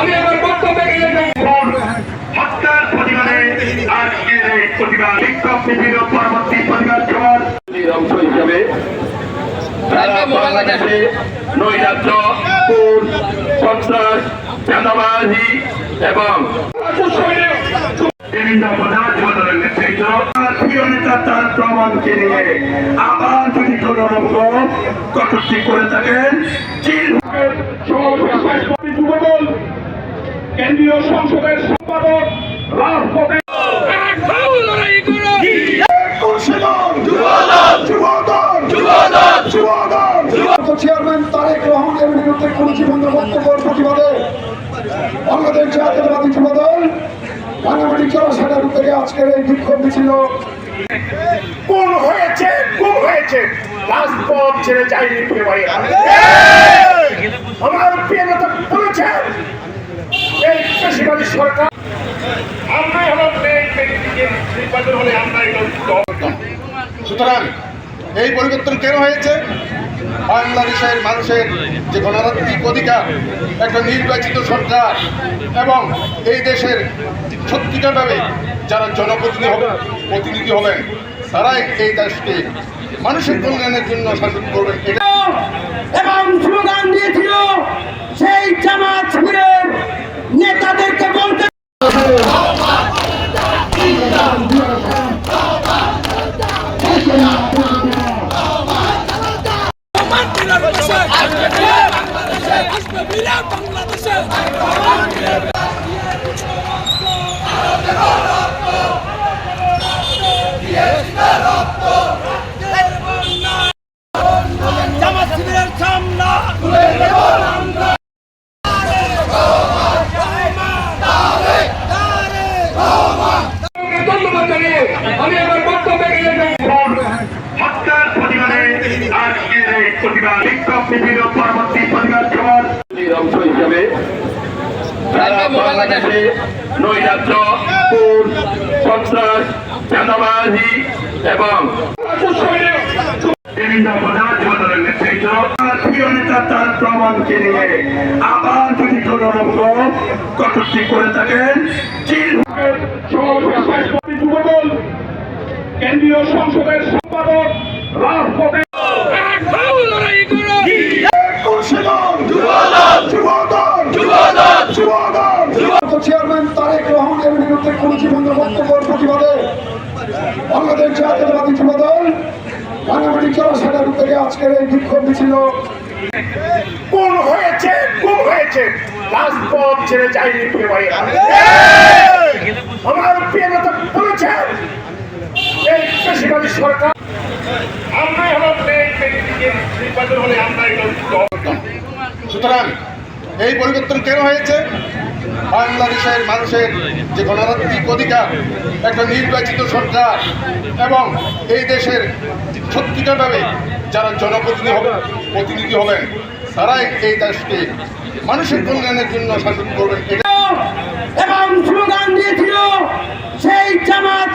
আমি আমার বক্তব্য হত্যার প্রতিবাদে আজকের এই প্রতিবাদ। বিক্ষোভ মিছিল পরবর্তী প্রতিবাদ সমাজ অংশ হিসাবে বাংলাদেশে নৈরাজ্য সন্ত্রাস চাঁদাবাজি এবং বিভিন্ন পদার্থ বদলের নেতৃত্ব প্রিয় নেতা তার প্রমাণকে নিয়ে আবার যদি কোনো রকম কটূক্তি করে থাকেন কেন্দ্রীয় সংসদের সম্পাদক রাজপথে চেয়ারম্যান তারেক রহমানের বিরুদ্ধে কুরুচিপূর্ণ বক্তব্যের প্রতিবাদে বাংলাদেশ জাতীয়তাবাদী যুবদল রাঙামাটি চৌরাশাটার উদ্যোগে আজকের এই বিক্ষোভ মিছিল। কোন হয়েছে কোন হয়েছে। রাজপথ ছেড়ে যায়নি প্রিয় ভাই আমার প্রিয় নেতা বলেছেন এই সরকার। আমরাই হলাম নির্বাচন হলে আমরা সুতরাং এই পরিবর্তন কেন হয়েছে? বাংলাদেশের মানুষের যে গণতান্ত্রিক অধিকার একটা নির্বাচিত সরকার এবং এই দেশের সত্যিকারভাবে যারা জনপ্রতিনিধি হবেন প্রতিনিধি হবেন তারাই এই দেশকে মানুষের কল্যাণের জন্য শাসন করবেন। এবং স্লোগান দিয়েছিল সেই জামাত শিবিরের জানিয়ে আমি প্রতিবাদে বিক্ষোভ মিছিল পরবর্তী প্রতিবাদ সমাজ অংশ হিসাবে সারা বাংলাদেশে নৈরাজ্য খুন সন্ত্রাস, চাঁদাবাজি এবং বিভিন্ন তার প্রমাণকে নিয়ে আবার যদি কোনো করে থাকেন কেন্দ্রীয় সংসদের সম্পাদক রাজপথে চেয়ারম্যান তারেক রহমানের কুরুচিপূর্ণ বক্তব্যের প্রতিবাদে বাংলাদেশ জাতীয়তাবাদী যুবদল রাঙামাটি উদ্যোগে আজকের এই বিক্ষোভ মিছিল। কোন হয়েছে কোন হয়েছে। রাজপথ ছেড়ে যায়নি প্রিয় আমার প্রিয় নেতা বলেছেন এই সরকার আমরাই হলাম সুতরাং এই পরিবর্তন কেন হয়েছে? বাংলাদেশের মানুষের যে গণতান্ত্রিক অধিকার, একটা নির্বাচিত সরকার এবং এই দেশের সত্যিকারভাবে যারা জনপ্রতিনিধি হবেন, প্রতিনিধি হবেন, তারাই এই দেশকে মানুষের কল্যাণের জন্য শাসন করবেন। এবং স্লোগান দিয়েছিল সেই জামাত